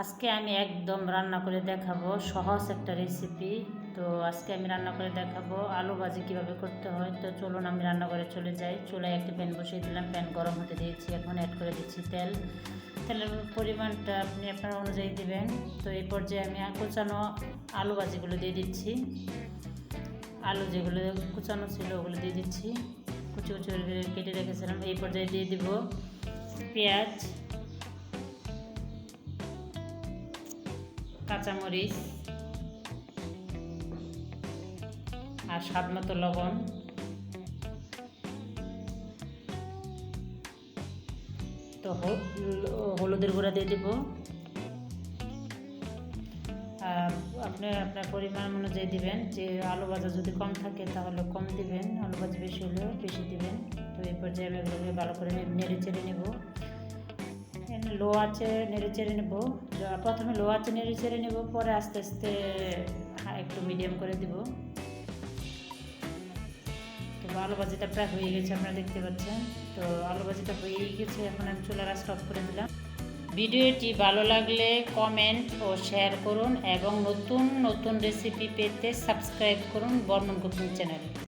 আজকে আমি একদম রান্না করে দেখাবো, সহজ একটা রেসিপি তো আজকে আমি রান্না করে দেখাবো আলু ভাজি কীভাবে করতে হয়। তো চলুন আমি রান্না করে চলে যাই। চুলায় একটা প্যান বসিয়ে দিলাম, প্যান গরম হতে দিয়েছি। এখন অ্যাড করে দিচ্ছি তেল। তেলের পরিমাণটা আপনি আপনার অনুযায়ী দিবেন। তো এই পর্যায়ে আমি কুচানো আলু ভাজিগুলো দিয়ে দিচ্ছি। আলু যেগুলো কুচানো ছিল ওগুলো দিয়ে দিচ্ছি। কুচি কুচি কেটে রেখেছিলাম। এই পর্যায়ে দিয়ে দিব পেঁয়াজ। কাঁচামরিচ আর স্বাদ মতো লবণ। তো হলুদের গুঁড়া দিয়ে দিব। আপনি আপনার পরিমাণ অনুযায়ী দিবেন। যে আলু ভাজা যদি কম থাকে তাহলে কম দিবেন। আলু ভাজা বেশি হলেও বেশি দিবেন। তো এই পর্যায়ে আমি ভালো করে নেড়ে চেড়ে নেব। লো আছে, নেড়ে চেড়ে নেব। প্রথমে লো আছে, নেড়ে চেড়ে নেব, পরে আস্তে আস্তে একটু মিডিয়াম করে দিব। তো আলু ভাজিটা প্রায় হয়ে গেছে, আপনারা দেখতে পাচ্ছেন। তো আলু ভাজিটা হয়েই গেছে, এখন আমি চুলার স্টপ করে দিলাম ভিডিওটি ভালো লাগলে কমেন্ট ও শেয়ার করুন এবং নতুন নতুন রেসিপি পেতে সাবস্ক্রাইব করুন বর্মন কুকিং চ্যানেল